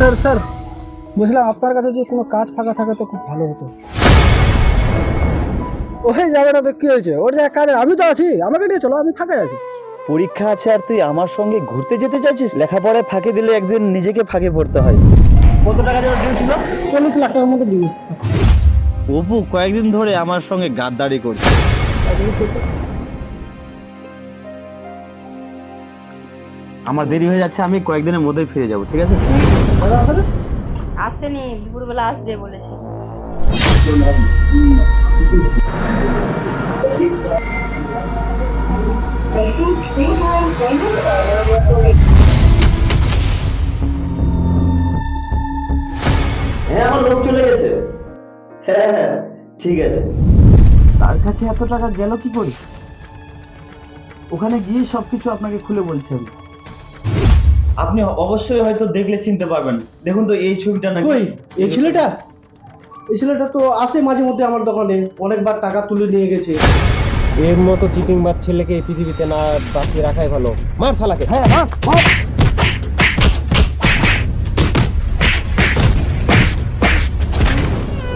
Sir sir বুঝলাম আপনার কাছে যদি কোনো কাজ ফাঁকা থাকে তো খুব ভালো হতো। ওই জায়গাটা তো কি হয়েছে? ওর জায়গায় কাজে আমি তো আছি আমাকে নিয়ে চলো আমি ফাঁকাই আছি। পরীক্ষা আছে আর তুই আমার সঙ্গে ঘুরতে যেতে চাইছিস? লেখাপড়ায় ফাঁকি দিলে একদিন নিজেকে ফাঁকে পড়তে হয়। কত টাকা দেওয়ার ডিল ছিল চল্লিশ লাখ টাকার মতো দিয়ে অপু কয়েকদিন ধরে আমার সঙ্গে গাদ্দারি করছে। আমার দেরি হয়ে যাচ্ছে আমি কয়েকদিনের মধ্যেই ফিরে যাব ঠিক আছে? আসেনি দুপুরবেলা আসবে বলেছে। হ্যাঁ আমার লোক চলে গেছে। হ্যাঁ হ্যাঁ ঠিক আছে। তার কাছে এত টাকা গেল কি করি? ওখানে গিয়ে সবকিছু আপনাকে খুলে বলছেন আপনি অবশ্যই হয়তো দেখলে চিনতে পারবেন। দেখুন তো এই ছবিটা নাকি কই এই ছেলেটা? এই ছেলেটা তো আসে মাঝে মধ্যে আমার দোকানে। অনেকবার টাকা তুলে নিয়ে গেছে। এর মতো চিটিং বাদ ছেলেকে এই পৃথিবীতে না বাঁচিয়ে রাখাই ভালো। মার শালাকে। হ্যাঁ মার মার।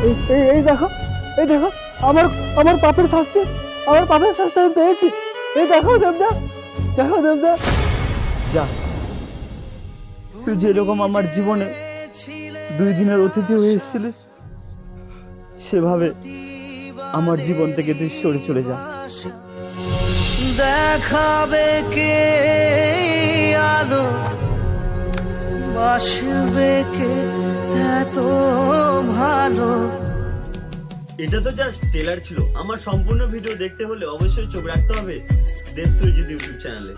এই এই- এই দেখো এই দেখো আমার আমার পাপের শাস্তি আমার পাপের শাস্তি আমি পেয়েছি। এই দেখো দেবদা দেখো দেবদা। যা। তুই যেরকম আমার জীবনে দুই দিনের অতিথি হয়ে এসেছিলিস সেভাবে আমার জীবন থেকে তুই সরে চলে যা। দেখাবে কে আলো বাসবে কে এত ভালো। এটা তো জাস্ট ট্রেলার ছিল। আমার সম্পূর্ণ ভিডিও দেখতে হলে অবশ্যই চোখ রাখতে হবে দেবসুরজিৎ ইউটিউব চ্যানেলে।